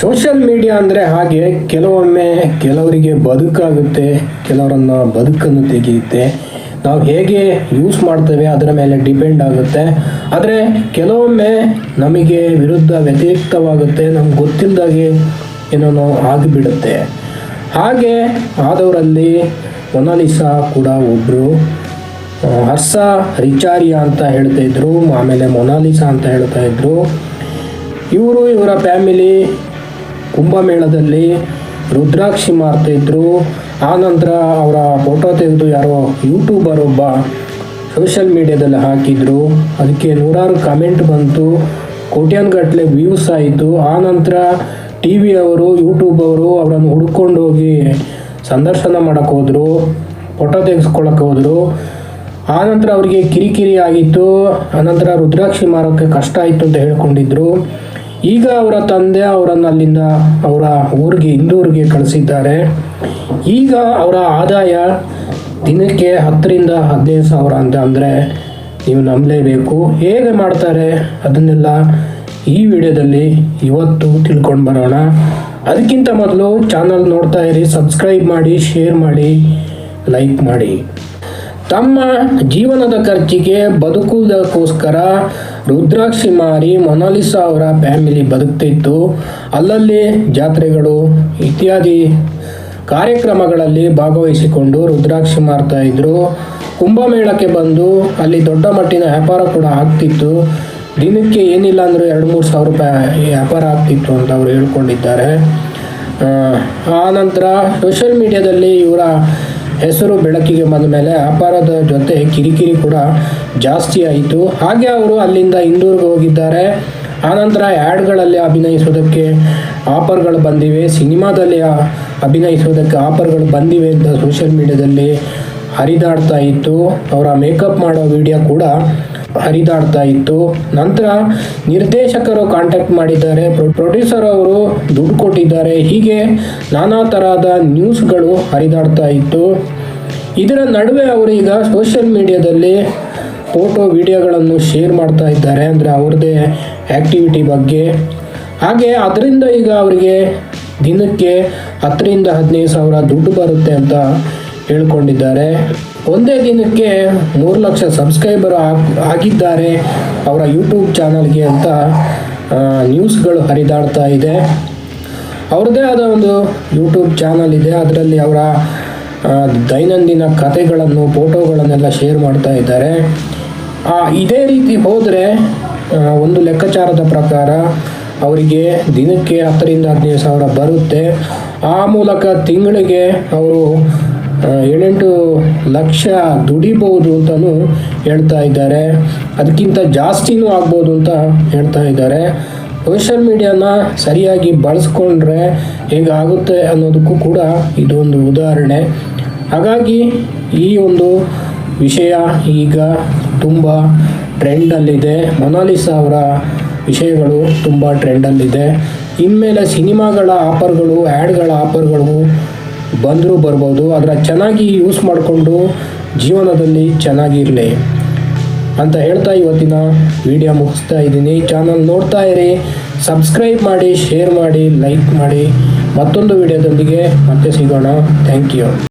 Social media ಅಂದರೆ ಹಾಗೆ ಕೆಲವೊಮ್ಮೆ ಕೆಲವರಿಗೆ ಬದುಕಾಗುತ್ತೆ, ಕೆಲವರನ್ನು ಬದುಕನ್ನು ತೆಗೆಯುತ್ತೆ. ನಾವು ಹೇಗೆ ಯೂಸ್ ಮಾಡ್ತೇವೆ ಅದರ ಮೇಲೆ ಡಿಪೆಂಡ್ ಆಗುತ್ತೆ. ಆದರೆ ಕೆಲವೊಮ್ಮೆ ನಮಗೆ ವಿರುದ್ಧ ವ್ಯತಿರಿಕ್ತವಾಗುತ್ತೆ, ನಮ್ಗೆ ಗೊತ್ತಿಲ್ಲದಾಗೆ ಏನೋ ಆಗಿಬಿಡುತ್ತೆ. ಹಾಗೆ ಆದವರಲ್ಲಿ ಮೊನಾಲಿಸಾ ಕೂಡ ಒಬ್ಬರು ಹರ್ಷ ರಿಚಾರಿಯಾ ಅಂತ ಹೇಳ್ತಾ ಇದ್ರು, ಆಮೇಲೆ ಮೊನಾಲಿಸಾ ಅಂತ ಹೇಳ್ತಾ ಇದ್ರು. ಇವರು ಇವರ ಫ್ಯಾಮಿಲಿ ಕುಂಭಮೇಳದಲ್ಲಿ ರುದ್ರಾಕ್ಷಿ ಮಾರ್ತಿದ್ರು ಆನಂತರ ಅವರ ಫೋಟೋ ತೆಗೆದು ಯಾರೋ ಯೂಟ್ಯೂಬರ್ ಒಬ್ಬ ಸೋಷಿಯಲ್ ಮೀಡಿಯಾದಲ್ಲಿ ಹಾಕಿದ್ರು. ಅದಕ್ಕೆ ನೂರಾರು ಕಮೆಂಟ್ ಬಂತು. ಕೋಟ್ಯಾನ್ಗಟ್ಟಲೆ ವ್ಯೂಸ್ ಆಯಿತು. ಆನಂತರ ಟಿ ವಿ ಅವರು ಯೂಟ್ಯೂಬ್ ಅವರು ಅವರನ್ನು ಹುಡ್ಕೊಂಡು ಹೋಗಿ ಸಂದರ್ಶನ ಮಾಡೋಕ್ಕೆ ಹೋದರು ಫೋಟೋ ತೆಗೆಸ್ಕೊಳಕ್ಕೆ ಹೋದರು. ಆನಂತರ ಅವರಿಗೆ ಕಿರಿಕಿರಿ ಆಗಿತ್ತು. ಆನಂತರ ರುದ್ರಾಕ್ಷಿ ಮಾರೋಕ್ಕೆ ಕಷ್ಟ ಆಯಿತು ಅಂತ ಹೇಳ್ಕೊಂಡಿದ್ರು. ಈಗ ಅವರ ತಂದೆ ಅವರನ್ನು ಅಲ್ಲಿಂದ ಅವರ ಊರಿಗೆ, ಇಂದೂರಿಗೆ ಕಳಿಸಿದ್ದಾರೆ. ಈಗ ಅವರ ಆದಾಯ ದಿನಕ್ಕೆ ಹತ್ತರಿಂದ ಹದಿನೈದು ಸಾವಿರ ಅಂತ ಅಂದರೆ ನೀವು ನಂಬಲೇಬೇಕು. ಹೇಗೆ ಮಾಡ್ತಾರೆ? ಅದನ್ನೆಲ್ಲ ಈ ವಿಡಿಯೋದಲ್ಲಿ ಇವತ್ತು ತಿಳ್ಕೊಂಡು ಬರೋಣ. ಅದಕ್ಕಿಂತ ಮೊದಲು ಚಾನಲ್ ನೋಡ್ತಾ ಇರಿ, ಸಬ್ಸ್ಕ್ರೈಬ್ ಮಾಡಿ, ಶೇರ್ ಮಾಡಿ, ಲೈಕ್ ಮಾಡಿ. ತಮ್ಮ ಜೀವನದ ಖರ್ಚಿಗೆ ಬದುಕುವುದಕ್ಕೋಸ್ಕರ ರುದ್ರಾಕ್ಷಿ ಮಾರಿ ಮೊನಾಲಿಸಾ ಅವರ ಫ್ಯಾಮಿಲಿ ಬದುಕ್ತಿತ್ತು. ಅಲ್ಲಲ್ಲಿ ಜಾತ್ರೆಗಳು ಇತ್ಯಾದಿ ಕಾರ್ಯಕ್ರಮಗಳಲ್ಲಿ ಭಾಗವಹಿಸಿಕೊಂಡು ರುದ್ರಾಕ್ಷಿ ಮಾರ್ತಾ ಇದ್ರು. ಕುಂಭಮೇಳಕ್ಕೆ ಬಂದು ಅಲ್ಲಿ ದೊಡ್ಡ ಮಟ್ಟಿನ ವ್ಯಾಪಾರ ಕೂಡ ಆಗ್ತಿತ್ತು. ದಿನಕ್ಕೆ ಏನಿಲ್ಲ ಅಂದರೂ ಎರಡು ಮೂರು ಸಾವಿರ ರೂಪಾಯಿ ವ್ಯಾಪಾರ ಆಗ್ತಿತ್ತು ಅಂತ ಅವರು ಹೇಳ್ಕೊಂಡಿದ್ದಾರೆ. ನಂತರ ಸೋಷಿಯಲ್ ಮೀಡಿಯಾದಲ್ಲಿ ಇವರ ಹೆಸರು ಬೆಳಕಿಗೆ ಬಂದ ಮೇಲೆ ವ್ಯಾಪಾರದ ಜೊತೆ ಕಿರಿಕಿರಿ ಕೂಡ ಜಾಸ್ತಿ ಆಯಿತು. ಹಾಗೆ ಅವರು ಅಲ್ಲಿಂದ ಇಂದೂರ್ಗೆ ಹೋಗಿದ್ದಾರೆ. ಆನಂತರ ಆ್ಯಡ್ಗಳಲ್ಲಿ ಅಭಿನಯಿಸೋದಕ್ಕೆ ಆಫರ್ಗಳು ಬಂದಿವೆ. ಸಿನಿಮಾದಲ್ಲಿ ಅಭಿನಯಿಸೋದಕ್ಕೆ ಆಫರ್ಗಳು ಬಂದಿವೆ ಅಂತ ಸೋಷಿಯಲ್ ಮೀಡಿಯಾದಲ್ಲಿ ಹರಿದಾಡ್ತಾ ಇತ್ತು. ಅವರ ಮೇಕಪ್ ಮಾಡೋ ವಿಡಿಯೋ ಕೂಡ ಹರಿದಾಡ್ತಾ ಇತ್ತು. ನಂತರ ನಿರ್ದೇಶಕರು ಕಾಂಟ್ಯಾಕ್ಟ್ ಮಾಡಿದ್ದಾರೆ. ಪ್ರೊಡ್ಯೂಸರ್ ಅವರು ದುಡ್ಡು ಕೊಟ್ಟಿದ್ದಾರೆ. ಹೀಗೆ ನಾನಾ ತರಹದ ನ್ಯೂಸ್ಗಳು ಹರಿದಾಡ್ತಾ ಇತ್ತು. ಇದರ ನಡುವೆ ಅವರು ಈಗ ಸೋಷಿಯಲ್ ಮೀಡಿಯಾದಲ್ಲಿ ಫೋಟೋ ವಿಡಿಯೋಗಳನ್ನು ಶೇರ್ ಮಾಡ್ತಾ ಇದ್ದಾರೆ. ಅಂದರೆ ಅವ್ರದ್ದೇ ಆ್ಯಕ್ಟಿವಿಟಿ ಬಗ್ಗೆ. ಹಾಗೆ ಅದರಿಂದ ಈಗ ಅವರಿಗೆ ದಿನಕ್ಕೆ ಹತ್ತರಿಂದ ಹದಿನೈದು ಸಾವಿರ ದುಡ್ಡು ಬರುತ್ತೆ ಅಂತ ಹೇಳ್ಕೊಂಡಿದ್ದಾರೆ. ಒಂದೇ ದಿನಕ್ಕೆ ಮೂರು ಲಕ್ಷ ಸಬ್ಸ್ಕ್ರೈಬರ್ ಆಗಿದ್ದಾರೆ ಅವರ ಯೂಟ್ಯೂಬ್ ಚಾನಲ್ಗೆ ಅಂತ ನ್ಯೂಸ್ಗಳು ಹರಿದಾಡ್ತಾ ಇದೆ. ಅವ್ರದ್ದೇ ಆದ ಒಂದು ಯೂಟ್ಯೂಬ್ ಚಾನಲ್ ಇದೆ. ಅದರಲ್ಲಿ ಅವರ ದೈನಂದಿನ ಕಥೆಗಳನ್ನು ಫೋಟೋಗಳನ್ನೆಲ್ಲ ಶೇರ್ ಮಾಡ್ತಾ ಇದ್ದಾರೆ. ಆ, ಇದೇ ರೀತಿ ಹೋದರೆ ಒಂದು ಲೆಕ್ಕಾಚಾರದ ಪ್ರಕಾರ ಅವರಿಗೆ ದಿನಕ್ಕೆ ಹತ್ತರಿಂದ ಹದಿನೈದು ಸಾವಿರ ಬರುತ್ತೆ. ಆ ಮೂಲಕ ತಿಂಗಳಿಗೆ ಅವರು ಏಳೆಂಟು ಲಕ್ಷ ದುಡಿಬಹುದು ಅಂತಲೂ ಹೇಳ್ತಾ ಇದ್ದಾರೆ. ಅದಕ್ಕಿಂತ ಜಾಸ್ತಿನೂ ಆಗ್ಬೋದು ಅಂತ ಹೇಳ್ತಾ ಇದ್ದಾರೆ. ಸೋಷಿಯಲ್ ಮೀಡಿಯಾನ ಸರಿಯಾಗಿ ಬಳಸ್ಕೊಂಡ್ರೆ ಹೇಗಾಗುತ್ತೆ ಅನ್ನೋದಕ್ಕೂ ಕೂಡ ಇದೊಂದು ಉದಾಹರಣೆ. ಹಾಗಾಗಿ ಈ ಒಂದು ವಿಷಯ ಈಗ ತುಂಬ ಟ್ರೆಂಡಲ್ಲಿದೆ. ಮೊನಾಲಿಸ ಅವರ ವಿಷಯಗಳು ತುಂಬ ಟ್ರೆಂಡಲ್ಲಿದೆ. ಇನ್ಮೇಲೆ ಸಿನಿಮಾಗಳ ಆಫರ್ಗಳು ಆ್ಯಡ್ಗಳ ಆಫರ್ಗಳು ಬಂದರೂ ಬರ್ಬೋದು. ಅದರ ಚೆನ್ನಾಗಿ ಯೂಸ್ ಮಾಡಿಕೊಂಡು ಜೀವನದಲ್ಲಿ ಚೆನ್ನಾಗಿರಲಿ ಅಂತ ಹೇಳ್ತಾ ಇವತ್ತಿನ ವಿಡಿಯೋ ಮುಗಿಸ್ತಾ ಇದ್ದೀನಿ. ಚಾನಲ್ ನೋಡ್ತಾ ಇರಿ, ಸಬ್ಸ್ಕ್ರೈಬ್ ಮಾಡಿ, ಶೇರ್ ಮಾಡಿ, ಲೈಕ್ ಮಾಡಿ. ಮತ್ತೊಂದು ವಿಡಿಯೋದೊಂದಿಗೆ ಮತ್ತೆ ಸಿಗೋಣ. Thank you.